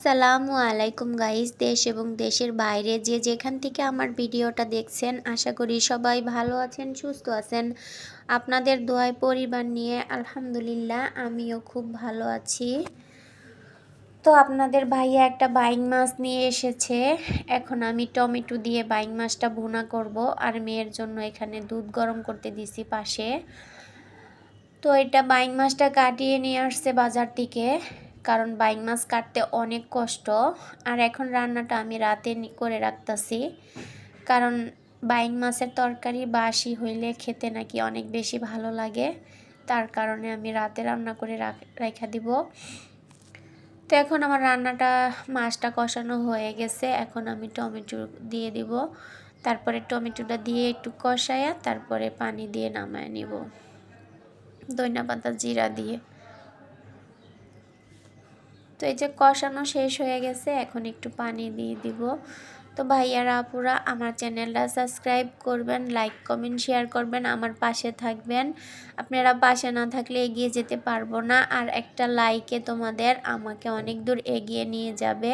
সালামু আলাইকুম গাইস, দেশ এবং দেশের বাইরে যে যেখান থেকে আমার ভিডিওটা দেখছেন, আশা করি সবাই ভালো আছেন, সুস্থ আছেন। আপনাদের দোয়ায় পরিবার নিয়ে আলহামদুলিল্লাহ আমিও খুব ভালো আছি। তো আপনাদের ভাইয়া একটা বাইং মাছ নিয়ে এসেছে। এখন আমি টমেটো দিয়ে বাইং মাছটা ভুনা করব আর মেয়ের জন্য এখানে দুধ গরম করতে দিছি পাশে। তো এটা বাইং মাছটা কাটিয়ে নিয়ে আসছে বাজার থেকে। কারণ বাইং মাছ কাটতে অনেক কষ্ট। আর এখন রান্নাটা আমি রাতে করে রাখতেছি। কারণ বাইং মাছের তরকারি বাসি হইলে খেতে নাকি অনেক বেশি ভালো লাগে। তার কারণে আমি রাতে রান্না করে রেখা দিব। তো এখন আমার রান্নাটা, মাছটা কষানো হয়ে গেছে। এখন আমি টমেটো দিয়ে দিব। তারপরে টমেটোটা দিয়ে একটু কষায়া তারপরে পানি দিয়ে নামায় নিব। ধনিয়া পাতা জিরা দিয়ে। তো এই যে কষানো শেষ হয়ে গেছে, এখন একটু পানি দিয়ে দিব। তো ভাইয়ারা, আপুরা, আমার চ্যানেলটা সাবস্ক্রাইব করবেন, লাইক, কমেন্ট, শেয়ার করবেন, আমার পাশে থাকবেন। আপনারা পাশে না থাকলে এগিয়ে যেতে পারব না, আর একটা লাইকে তোমাদের আমাকে অনেক দূর এগিয়ে নিয়ে যাবে।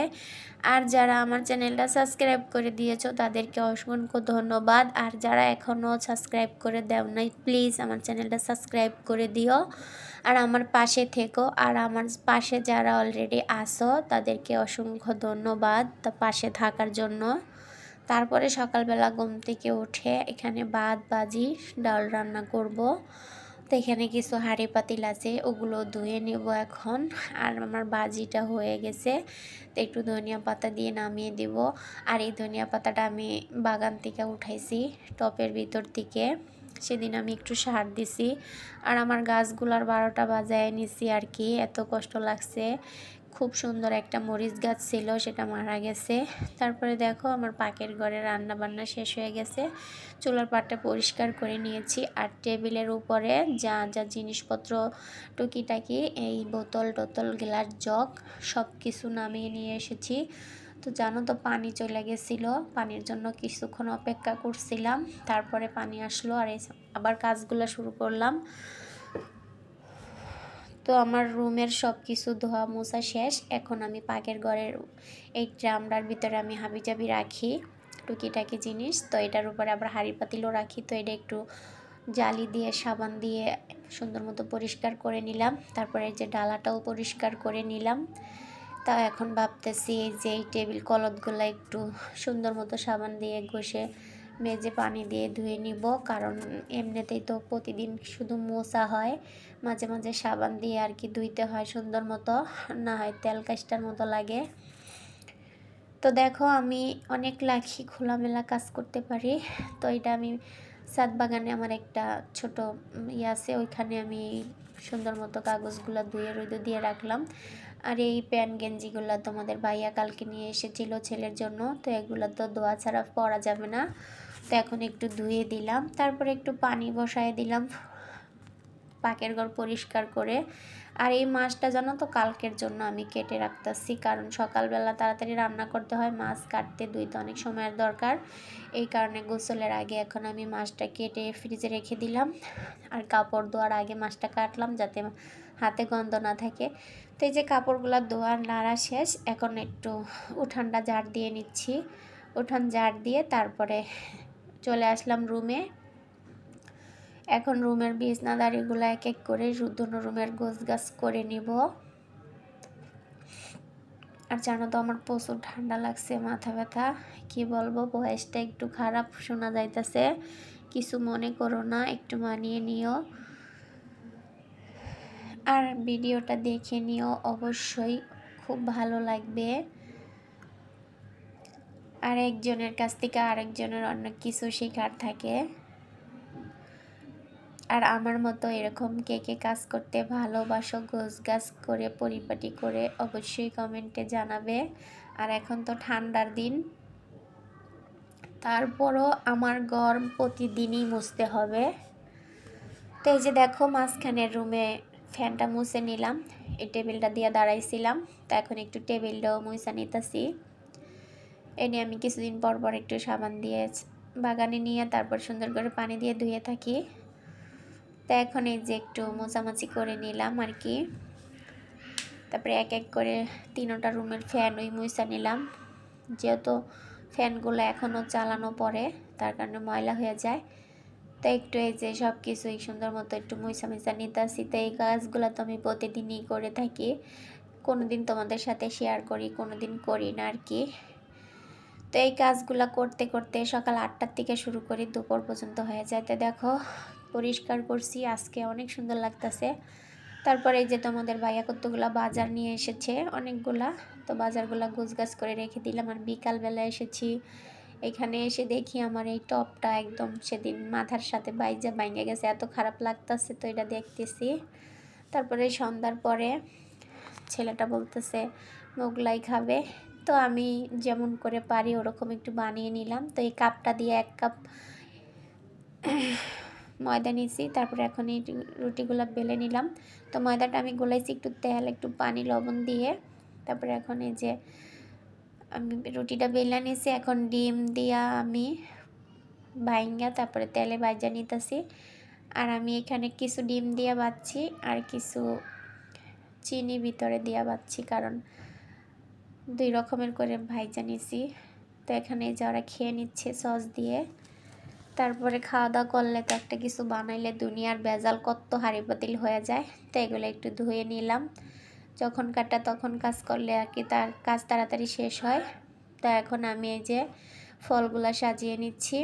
আর যারা আমার চ্যানেলটা সাবস্ক্রাইব করে দিয়েছ, তাদেরকে অসংখ্য ধন্যবাদ। আর যারা এখনও সাবস্ক্রাইব করে দেও নাই প্লিজ আমার চ্যানেলটা সাবস্ক্রাইব করে দিও। আর আমার পাশে থেকো। আর আমার পাশে যারা অলরেডি আসো তাদেরকে অসংখ্য ধন্যবাদ তা পাশে থাকার জন্য। তারপরে সকালবেলা ঘুম থেকে উঠে এখানে ভাত বাজি ডাল রান্না করব। তো এখানে কিছু হাঁড়ি পাতিল আছে, ওগুলো ধুয়ে নেব এখন। আর আমার বাজিটা হয়ে গেছে, তো একটু ধনিয়া পাতা দিয়ে নামিয়ে দিব। আর এই ধনিয়া পাতাটা আমি বাগান থেকে উঠাইছি, টপের ভিতর থেকে। সেদিন আমি একটু সার দিছি। আর আমার গাছগুলার বারোটা বাজায় নিছি আর কি এত কষ্ট লাগছে। খুব সুন্দর একটা মরিচ গাছ ছিল, সেটা মারা গেছে। তারপরে দেখো, আমার পাকের ঘরে রান্না বান্না শেষ হয়ে গেছে। চুলার পাটটা পরিষ্কার করে নিয়েছি। আর টেবিলের উপরে যা যা জিনিসপত্র টুকিটাকি, এই বোতল টোতল গ্লাস, জগ সব কিছু নামিয়ে নিয়ে এসেছি। তো জানো তো পানি চলে গেছিল। পানির জন্য কিছুক্ষণ অপেক্ষা করছিলাম, তারপরে পানি আসলো আর এই আবার কাজগুলো শুরু করলাম। তো আমার রুমের সব কিছু ধোয়া মোছা শেষ, এখন আমি পাকের ঘরের এই ড্রামটার ভিতরে আমি হাবিজাবি রাখি, টুকিটাকি জিনিস। তো এটার উপরে আবার হাঁড়ি পাতিলও রাখি, তো এটা একটু জালি দিয়ে, সাবান দিয়ে সুন্দর মতো পরিষ্কার করে নিলাম। তারপরে যে ডালাটাও পরিষ্কার করে নিলাম। তা এখন ভাবতেছি যে এই টেবিল কলতগুলো একটু সুন্দর মতো সাবান দিয়ে ঘষে মেজে পানি দিয়ে ধুয়ে নিব। কারণ এমনিতেই তো প্রতিদিন শুধু মোছা হয়, মাঝে মাঝে সাবান দিয়ে আর কি ধুইতে হয় সুন্দর মতো, না হয় তেল কাজটার মতো লাগে। তো দেখো আমি অনেক লাখি খোলামেলা কাজ করতে পারি। তো এটা আমি সাত বাগানে আমার একটা ছোট ইয়ে আছে, ওইখানে আমি সুন্দর মতো কাগজগুলো ধুয়ে রোদে দিয়ে রাখলাম। আর এই প্যান্ট গেঞ্জিগুলো তোমাদের ভাইয়া কালকে নিয়ে এসেছিল ছেলের জন্য, তো এগুলো তো ধোয়া ছাড়া পরা যাবে না। তো এখন একটু ধুয়ে দিলাম, তারপরে একটু পানি বসায় দিলাম পাকের ঘর পরিষ্কার করে। আর এই মাছটা জানো তো কালকের জন্য আমি কেটে রাখতেছি, কারণ সকালবেলা তাড়াতাড়ি রান্না করতে হয়, মাছ কাটতে দুইতে অনেক সময়ের দরকার। এই কারণে গোসলের আগে এখন আমি মাছটা কেটে ফ্রিজে রেখে দিলাম। আর কাপড় ধোয়ার আগে মাছটা কাটলাম যাতে হাতে গন্ধ না থাকে। তো এই যে কাপড়গুলো ধোয়ার নাড়া শেষ, এখন একটু উঠানটা ঝাড় দিয়ে নিচ্ছি। উঠান ঝাড় দিয়ে তারপরে চলে আসলাম রুমে এখন রুমের বিছনাদারিগুলো এক এক করে দুটো রুমের গোছ গাছ করে নিব। আর জানো তো আমার প্রচুর ঠান্ডা লাগছে, মাথা ব্যথা। কি বলব, বয়সটা একটু খারাপ শোনা যাইতেছে। কিছু মনে করো না, একটু মানিয়ে নিও। আর ভিডিওটা দেখে নিও, অবশ্যই খুব ভালো লাগবে। আর একজনের কাছ থেকে আরেকজনের অনেক কিছু শেখার থাকে। আর আমার মতো এরকম কে কে কাজ করতে ভালোবাসো, গোছ গাছ করে, পরিপাটি করে, অবশ্যই কমেন্টে জানাবে। আর এখন তো ঠান্ডার দিন। তারপরও আমার গরম প্রতিদিনই মুছতে হবে। তো এই যে দেখো, মাঝখানের রুমে ফ্যানটা মুছে নিলাম। এই টেবিলটা দিয়ে দাঁড়াইছিলাম। তো এখন একটু টেবিলটাও মুছা নিতেছি। এনে আমি কিছুদিন পর পর একটু সাবান দিয়ে বাগানে নিয়ে তারপর সুন্দর করে পানি দিয়ে ধুয়ে থাকি। তো এখন এই যে একটু মোচামাচি করে নিলাম আর কি। তারপরে এক এক করে তিনোটা রুমের ফ্যান ওই মুইসা নিলাম। যেহেতু ফ্যানগুলো এখনও চালানো পরে তার কারণে ময়লা হয়ে যায়। তো একটু এই যে সব কিছুই সুন্দর মতো একটু মুইসা মুইসা নিতে আসি তো এই কাজগুলো তো আমি প্রতিদিনই করে থাকি। কোনো দিন তোমাদের সাথে শেয়ার করি কোনো দিন করি না আর কি তো এই কাজগুলো করতে করতে সকাল আটটার থেকে শুরু করি, দুপুর পর্যন্ত হয়ে যায়। তো দেখো, পরিষ্কার করছি, আজকে অনেক সুন্দর লাগতেছে। তারপরে এই যে তোমাদের ভাইয়া কতগুলা বাজার নিয়ে এসেছে, অনেকগুলা। তো বাজারগুলা গুছগাছ করে রেখে দিলাম আর বিকালবেলা এসেছি। এখানে এসে দেখি আমার এই টপটা একদম সেদিন মাথার সাথে বাইজা বাইঙ্গে গেছে, এত খারাপ লাগতেছে তো এটা দেখতেছি। তারপরে সন্ধ্যার পরে ছেলেটা বলতেছে, মোগলাই খাবে। তো আমি যেমন করে পারি ওরকম একটু বানিয়ে নিলাম। তো এই কাপটা দিয়ে এক কাপ ময়দা নিয়েছি তারপরে এখন এই রুটিগুলো বেলে নিলাম। তো ময়দাটা আমি গোলাইছি একটু তেল, একটু পানি, লবণ দিয়ে। তারপরে এখন এই যে আমি রুটিটা বেলা নিয়েছি এখন ডিম দিয়া আমি বাইঙ্গা, তারপরে তেলে বাইজা নিতেছি। আর আমি এখানে কিছু ডিম দিয়া বাচ্ছি আর কিছু চিনি ভিতরে দিয়া বাচ্ছি কারণ দুই রকমের করে ভাইজা নিছি। তো এখানে যারা খেয়ে নিচ্ছে সস দিয়ে। তারপরে খাওয়া দাওয়া করলে তো একটা কিছু বানাইলে দুনিয়ার বেজাল কত হাড়ি পাতিল হয়ে যায়। তো এগুলো একটু ধুয়ে নিলাম। যখন কাটা তখন কাজ করলে আর কি তার কাজ তাড়াতাড়ি শেষ হয়। তো এখন আমি এই যে ফলগুলো সাজিয়ে নিচ্ছি।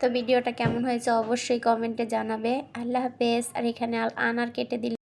তো ভিডিওটা কেমন হয়েছে অবশ্যই কমেন্টে জানাবে। আল্লাহ হাফেজ। আর এখানে আনার কেটে দিলে।